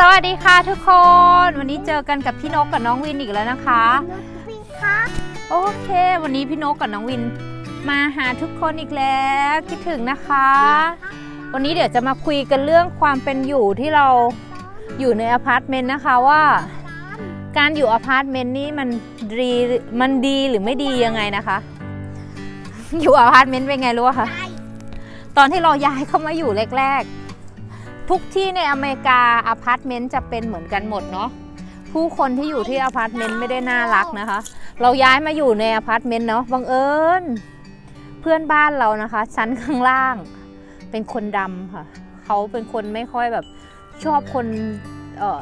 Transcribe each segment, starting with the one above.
สวัสดีค่ะทุกคน วันนี้เจอกันกับพี่นกกับน้องวินอีกแล้วนะคะโอเค วันนี้พี่นกกับน้องวินมาหาทุกคนอีกแล้วคิดถึงนะคะ วันนี้เดี๋ยวจะมาคุยกันเรื่องความเป็นอยู่ที่เราอยู่ในอพาร์ตเมนต์นะคะว่า การอยู่อพาร์ตเมนต์นี่มันดีมันดีหรือไม่ดียังไงนะคะ อยู่อพาร์ตเมนต์เป็นไงรู้คะตอนที่เราย้ายเข้ามาอยู่แรกๆ ทุกที่ในอเมริกาอพาร์ตเมนต์จะเป็นเหมือนกันหมดเนาะผู้คนที่อยู่ที่อพาร์ตเมนต์ไม่ได้น่ารักนะคะ เราย้ายมาอยู่ในอพาร์ตเมนต์เนาะบังเอิญเพื่อนบ้านเรานะคะ ชั้นข้างล่าง เป็นคนดำค่ะ เขาเป็นคนไม่ค่อยแบบชอบคนเออ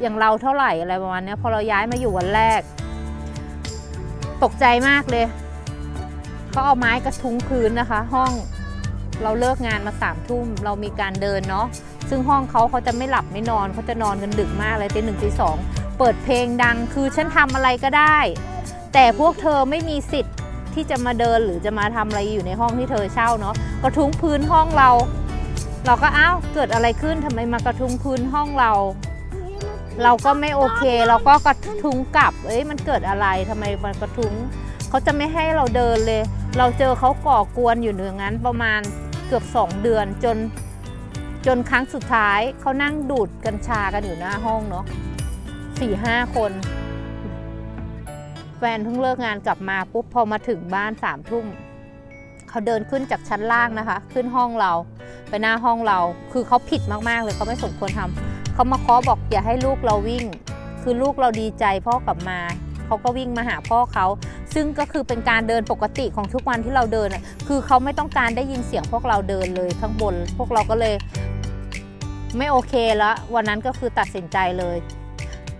อย่างเราเท่าไหร่อะไรประมาณนี้พอเราย้ายมาอยู่วันแรก ตกใจมากเลยเขาเอาไม้กระทุ้งพื้นนะคะ ห้อง เราเลิกงานมาสามทุ่มเรามีการเดินเนาะซึ่งห้องเขาเขาจะไม่หลับไม่นอนเขาจะนอนกันดึกมากเลยตีหนึ่งตีสองเปิดเพลงดังคือฉันทำอะไรก็ได้ แต่พวกเธอไม่มีสิทธิ์ที่จะมาเดินหรือจะมาทำอะไรอยู่ในห้องที่เธอเช่าเนาะกระทุ้งพื้นห้องเรา เราก็อ้าวเกิดอะไรขึ้นทำไมมากระทุ้งพื้นห้องเรา เราก็ไม่โอเค เราก็กระทุ้งกลับเอ้ยมันเกิดอะไรทำไมมันกระทุ้งเขาจะไม่ให้เราเดินเลย เราเจอเขาก่อกวนอยู่อย่างนั้นประมาณ เกือบ 2 เดือนจนจนครั้งสุดท้ายเขานั่งดูดกัญชากันอยู่หน้าห้องเนาะสี่ห้าคน แฟนเพิ่งเลิกงานกลับมาปุ๊บพอมาถึงบ้านสามทุ่มเขาเดินขึ้นจากชั้นล่างนะคะ ขึ้นห้องเราไปหน้าห้องเรา คือเขาผิดมากๆเลยเขาไม่สมควรทำเขามาเคาะบอกอย่าให้ลูกเราวิ่ง คือลูกเราดีใจพ่อกลับมา เขาก็วิ่งมาหาพ่อเขา ซึ่งก็คือเป็นการเดินปกติของทุกวันที่เราเดินอะคือเขาไม่ต้องการได้ยินเสียงพวกเราเดินเลยข้างบน พวกเราก็เลยไม่โอเคแล้ว วันนั้นก็คือตัดสินใจเลย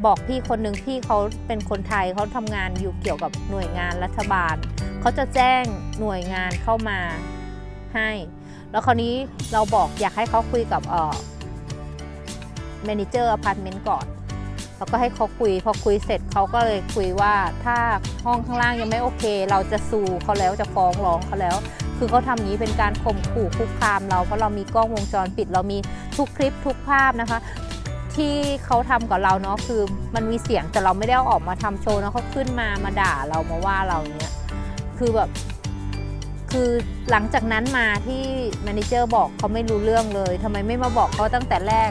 บอกพี่คนหนึ่งพี่เขาเป็นคนไทยเขาทำงานอยู่เกี่ยวกับหน่วยงานรัฐบาล เขาจะแจ้งหน่วยงานเข้ามาให้ แล้วคราวนี้เราบอกอยากให้เขาคุยกับเอ่อแมเนเจอร์อพาร์ตเมนต์ก่อน แล้วก็ให้เขาคุยพอคุยเสร็จเขาก็เลยคุยว่าถ้าห้องข้างล่างยังไม่โอเค เราจะซูเขาแล้วจะฟ้องร้องเขาแล้ว คือเขาทำนี้เป็นการข่มขู่คุกคามเราเพราะเรามีกล้องวงจรปิด เรามีทุกคลิปทุกภาพนะคะ ที่เขาทำกับเราเนาะคือมันมีเสียงแต่เราไม่ได้เอาออกมาทำโชว์นะเขาขึ้นมามาด่าเรามาว่าเราเนี้ยคือแบบคือหลังจากนั้นมาที่แมเนเจอร์บอกเขาไม่รู้เรื่องเลยทำไมไม่มาบอกเขาตั้งแต่แรก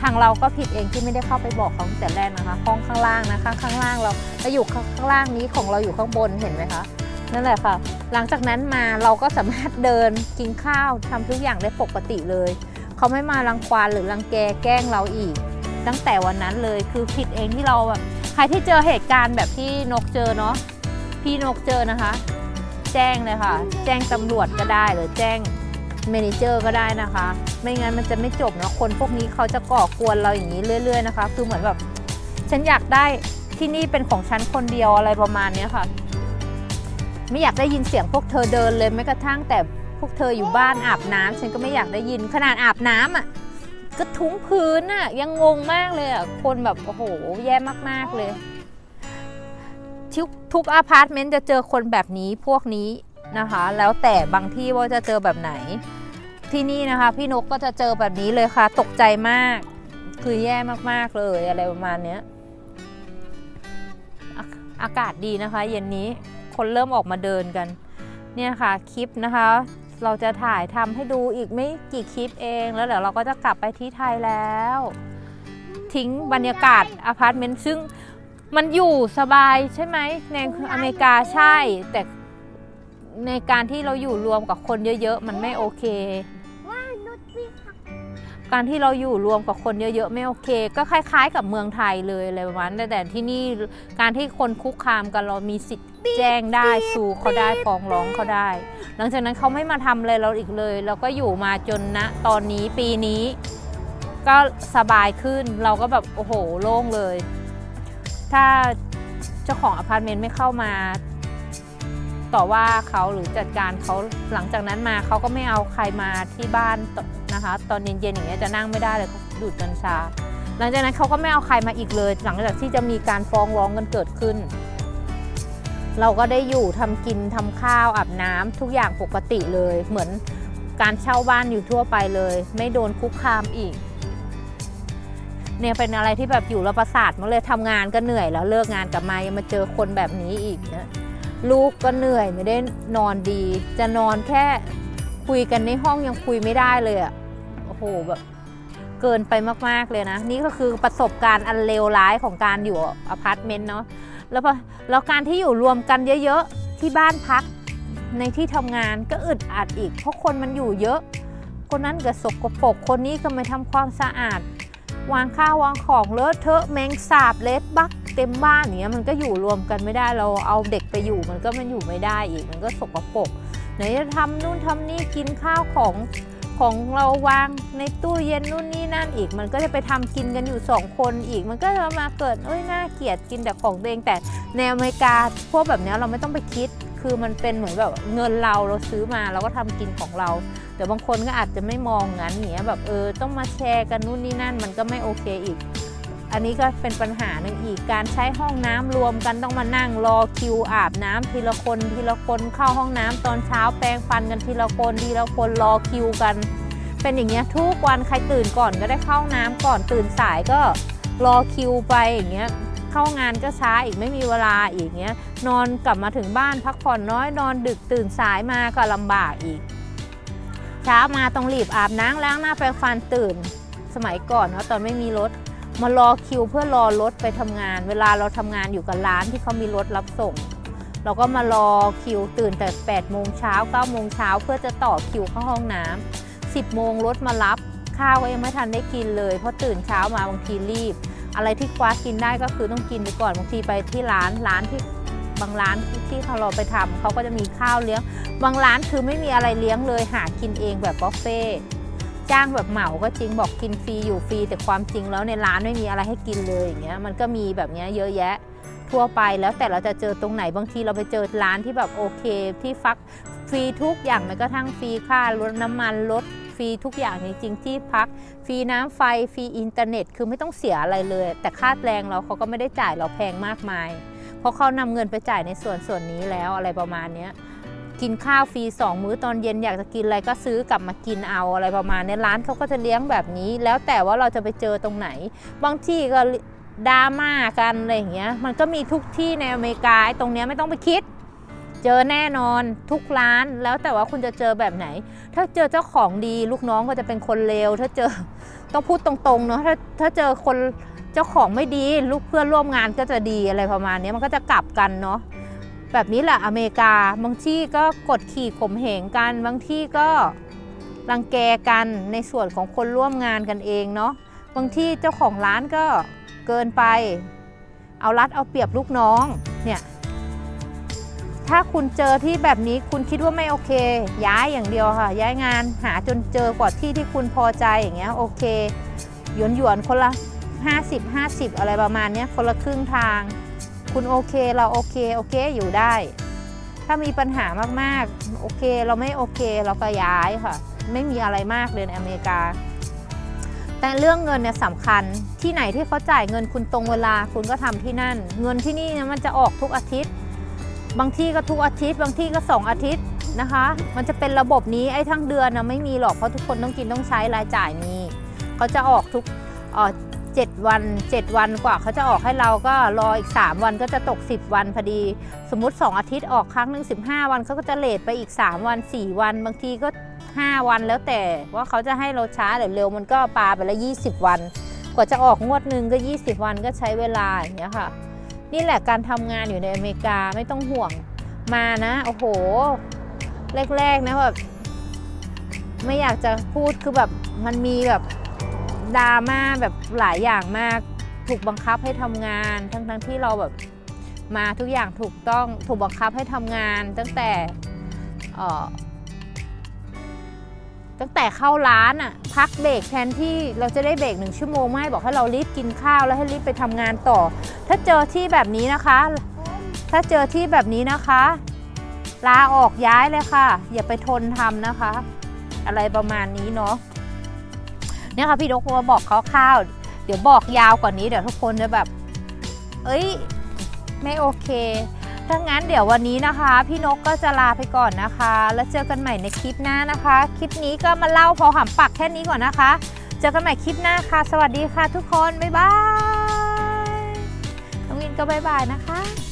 ทางเราก็ผิดเองที่ไม่ได้เข้าไปบอกเขาตั้งแต่แรกนะคะ ห้องข้างล่างนะคะข้างล่างเราเราอยู่ข้างล่างนี้ของเราอยู่ข้างบนเห็นไหมคะนั่นแหละค่ะ หลังจากนั้นมาเราก็สามารถเดินกินข้าวทำทุกอย่างได้ปกติเลย เขาไม่มารังควานหรือรังแกแกล้งเราอีก ตั้งแต่วันนั้นเลยคือผิดเองที่เราแบบใครที่เจอเหตุการณ์แบบที่นกเจอเนาะพี่นกเจอนะคะ แจ้งเลยค่ะ แจ้งตำรวจก็ได้หรือแจ้งเมนเจอร์ก็ได้นะคะ ไม่งั้นมันจะไม่จบเนาะคนพวกนี้เขาจะก่อกวนเราอย่างนี้เรื่อย ๆนะคะ คือเหมือนแบบฉันอยากได้ที่นี่เป็นของฉันคนเดียวอะไรประมาณนี้ค่ะ ไม่อยากได้ยินเสียงพวกเธอเดินเลยแม้กระทั่งแต่พวกเธออยู่บ้านอาบน้ำฉันก็ไม่อยากได้ยินขนาดอาบน้ำอะก็ทุ้งพื้นอะยังงงมากเลยอะคนแบบโอ้โหแย่มากๆเลย ทุกทุกอพาร์ตเมนต์จะเจอคนแบบนี้พวกนี้นะคะ แล้วแต่บางที่ว่าจะเจอแบบไหน ที่นี่นะคะ พี่นกก็จะเจอแบบนี้เลยค่ะ ตกใจมาก คือแย่มากๆเลยอะไรประมาณเนี้ยอาอากาศดีนะคะ เย็นนี้คนเริ่มออกมาเดินกัน เนี่ยค่ะคลิปนะคะ เราจะถ่ายทำให้ดูอีกไม่กี่คลิปเองแล้วเดี๋ยวเราก็จะกลับไปที่ไทยแล้ว ทิ้งบรรยากาศอพาร์ตเมนต์ซึ่งมันอยู่สบายใช่ไหมในอเมริกาใช่แต่ในการที่เราอยู่รวมกับคนเยอะๆ มันไม่โอเค การที่เราอยู่รวมกับคนเยอะๆไม่โอเค ก็คล้าย ๆ กับเมืองไทยเลยอะไรประมาณนั้นแต่ที่นี่การที่คนคุกคามกันเรามีสิทธิ์แจ้งได้สู้เขาได้ฟ้องร้องเขาได้ หลังจากนั้นเขาไม่มาทำอะไรเราอีกเลย เราก็อยู่มาจนณตอนนี้ปีนี้ ก็สบายขึ้นเราก็แบบโอ้โหโล่งเลย ถ้าเจ้าของอพาร์ตเมนต์ไม่เข้ามาต่อว่าเขาหรือจัดการเขาหลังจากนั้นมาเขาก็ไม่เอาใครมาที่บ้าน นะคะ ตอนเย็นๆอย่างเงี้ยจะนั่งไม่ได้เลยเขาดูดกัญชา หลังจากนั้นเขาก็ไม่เอาใครมาอีกเลย หลังจากที่จะมีการฟ้องร้องกันเกิดขึ้น เราก็ได้อยู่ทำกินทำข้าวอาบน้ำทุกอย่างปกติเลย เหมือนการเช่าบ้านอยู่ทั่วไปเลย ไม่โดนคุกคามอีกเนี่ยเป็นอะไรที่แบบอยู่แล้วประสาทมันเลยทำงานก็เหนื่อยแล้วเลิกงานกลับมายังมาเจอคนแบบนี้อีกนะลูกก็เหนื่อยไม่ได้นอนดี จะนอนแค่ คุยกันในห้องยังคุยไม่ได้เลยอะโอ้โหแบบเกินไปมากๆเลยนะ นี่ก็คือประสบการณ์อันเลวร้ายของการอยู่อพาร์ตเมนต์เนาะแล้วพอแล้วการที่อยู่รวมกันเยอะๆ ที่บ้านพักในที่ทำงานก็อึดอัดอีก เพราะคนมันอยู่เยอะ คนนั้นก็สกปรกคนนี้ก็ไม่ทำความสะอาด วางข้าววางของเลอะเทอะแมงสาบเลดบักเต็มบ้านอย่างเงี้ยมันก็อยู่รวมกันไม่ได้เราเอาเด็กไปอยู่มันก็มันอยู่ไม่ได้อีกมันก็สกปรก ไหนจะทำนู่นทำนี่กินข้าวของของเราวางในตู้เย็นนู่นนี่นั่นอีก มันก็จะไปทำกินกันอยู่สองคนอีก มันก็จะมาเกิดเอ้ยน่าเกลียดกินแต่ของตัวเองแต่ในอเมริกาพวกแบบนี้เราไม่ต้องไปคิด คือมันเป็นเหมือนแบบเงินเราเราซื้อมาเราก็ทำกินของเราแต่บางคนก็อาจจะไม่มองงั้นเงี้ยแบบเออต้องมาแชร์กันนู่นนี่นั่นมันก็ไม่โอเคอีก อันนี้ก็เป็นปัญหาหนึ่งอีกการใช้ห้องน้ำรวมกันต้องมานั่งรอคิวอาบน้ำทีละคนทีละคนเข้าห้องน้ำตอนเช้าแปรงฟันกันทีละคนทีละคนรอคิวกัน เป็นอย่างเงี้ยทุกวันใครตื่นก่อนก็ได้เข้าห้องน้ำก่อนตื่นสายก็รอคิวไปอย่างเงี้ยเข้างานก็ช้าอีกไม่มีเวลาอีกเงี้ยนอนกลับมาถึงบ้านพักผ่อนน้อยนอนดึกตื่นสายมาก็ลำบากอีก เช้ามาต้องรีบอาบน้ำล้างหน้าแปรงฟันตื่น สมัยก่อนเนาะตอนไม่มีรถ มารอคิวเพื่อรอรถไปทำงาน เวลาเราทำงานอยู่กับร้านที่เขามีรถรับส่ง เราก็มารอคิวตื่นแต่8โมงเช้า9โมงเช้าเพื่อจะต่อคิวเข้าห้องน้ำ10โมงรถมารับข้าวก็ยังไม่ทันได้กินเลย เพราะตื่นเช้ามาบางทีรีบ อะไรที่คว้ากินได้ก็คือต้องกินไปก่อนบางทีไปที่ร้านร้านที่บางร้านที่เขาเราไปทำเขาก็จะมีข้าวเลี้ยง บางร้านคือไม่มีอะไรเลี้ยงเลยหากินเองแบบบุฟเฟ่ จ้างแบบเหมาก็จริงบอกกินฟรีอยู่ฟรีแต่ความจริงแล้วในร้านไม่มีอะไรให้กินเลยอย่างเงี้ยมันก็มีแบบเนี้ยเยอะแยะทั่วไปแล้วแต่เราจะเจอตรงไหนบางทีเราไปเจอร้านที่แบบโอเค ที่ฟักฟรีทุกอย่างแม้กระทั่งฟรีค่ารถน้ำมันรถฟรีทุกอย่างจริงๆที่พักฟรีน้ำไฟฟรีอินเทอร์เน็ตคือไม่ต้องเสียอะไรเลย แต่ค่าแรงเราเขาก็ไม่ได้จ่ายเราแพงมากมาย เพราะเขานำเงินไปจ่ายในส่วนส่วนนี้แล้วอะไรประมาณเนี้ย กินข้าวฟรี2มื้อตอนเย็นอยากจะกินอะไรก็ซื้อกลับมากินเอาอะไรประมาณนี้ร้านเขาก็จะเลี้ยงแบบนี้ แล้วแต่ว่าเราจะไปเจอตรงไหน บางที่ก็ดราม่ากันอะไรอย่างเงี้ยมันก็มีทุกที่ในอเมริกาตรงเนี้ยไม่ต้องไปคิด เจอแน่นอนทุกร้านแล้วแต่ว่าคุณจะเจอแบบไหน ถ้าเจอเจ้าของดีลูกน้องก็จะเป็นคนเลวถ้าเจอต้องพูดตรงๆเนาะถ้าถ้าเจอคนเจ้าของไม่ดี ลูกเพื่อนร่วมงานก็จะดีอะไรประมาณนี้มันก็จะกลับกันเนาะ แบบนี้แหละอเมริกา บางที่ก็กดขี่ข่มเหงกัน บางที่ก็รังแกกันในส่วนของคนร่วมงานกันเองเนาะ บางที่เจ้าของร้านก็เกินไป เอารัดเอาเปรียบลูกน้อง เนี่ย ถ้าคุณเจอที่แบบนี้คุณคิดว่าไม่โอเค ย้ายอย่างเดียวค่ะ ย้ายงานหาจนเจอกว่าที่ที่คุณพอใจอย่างเงี้ยโอเค หยวนหยวนคนละ 50 50 อะไรประมาณเนี้ยคนละครึ่งทาง คุณโอเคเราโอเคโอเคอยู่ได้ ถ้ามีปัญหามากๆโอเคเราไม่โอเคเราก็ย้ายค่ะ ไม่มีอะไรมากเลยในอเมริกา แต่เรื่องเงินเนี่ยสำคัญที่ไหนที่เขาจ่ายเงินคุณตรงเวลาคุณก็ทำที่นั่น เงินที่นี่เนี่ยมันจะออกทุกอาทิตย์ บางที่ก็ทุกอาทิตย์ บางที่ก็สองอาทิตย์นะคะ มันจะเป็นระบบนี้ไอ้ทั้งเดือนนะไม่มีหรอกเพราะทุกคนต้องกินต้องใช้รายจ่ายมีเขาจะออกทุก เจ็ดวัน 7 วันกว่าเขาจะออกให้เราก็รออีก 3 วันก็จะตก 10 วันพอดี สมมติ 2 อาทิตย์ออกครั้งหนึ่ง15 วันเขาก็จะเลทไปอีก 3 วัน 4 วัน บางทีก็ 5 วันแล้วแต่ว่าเขาจะให้เราช้าหรือเร็วมันก็ปลาไปละ 20 วัน กว่าจะออกงวดหนึ่งก็ 20 วันก็ใช้เวลาอย่างเงี้ยค่ะ นี่แหละการทำงานอยู่ในอเมริกาไม่ต้องห่วงมานะโอ้โหแรกๆนะแบบไม่อยากจะพูดคือแบบมันมีแบบ ดราม่าแบบหลายอย่างมาก ถูกบังคับให้ทำงาน ทั้งๆที่เราแบบมาทุกอย่างถูกต้องถูกบังคับให้ทำงาน ตั้งแต่ตั้งแต่เข้าร้านอะพักเบรกแทนที่เราจะได้เบรกหนึ่งชั่วโมงไม่บอกให้เรารีบกินข้าวแล้วให้รีบไปทำงานต่อ ถ้าเจอที่แบบนี้นะคะ ถ้าเจอที่แบบนี้นะคะ ลาออกย้ายเลยค่ะ อย่าไปทนทำนะคะ อะไรประมาณนี้เนาะ เนี่ยค่ะพี่ดกมาบอกคร่าวๆเดี๋ยวบอกยาวกว่านี้เดี๋ยวทุกคนจะแบบ เอ้ย ไม่โอเคถ้างั้นเดี๋ยววันนี้นะคะ พี่นกก็จะลาไปก่อนนะคะ แล้วเจอกันใหม่ในคลิปหน้านะคะ คลิปนี้ก็มาเล่าพอหำปักแค่นี้ก่อนนะคะ เจอกันใหม่คลิปหน้าค่ะ สวัสดีค่ะทุกคน บ๊ายบายน้องวินก็บ๊ายบายนะคะ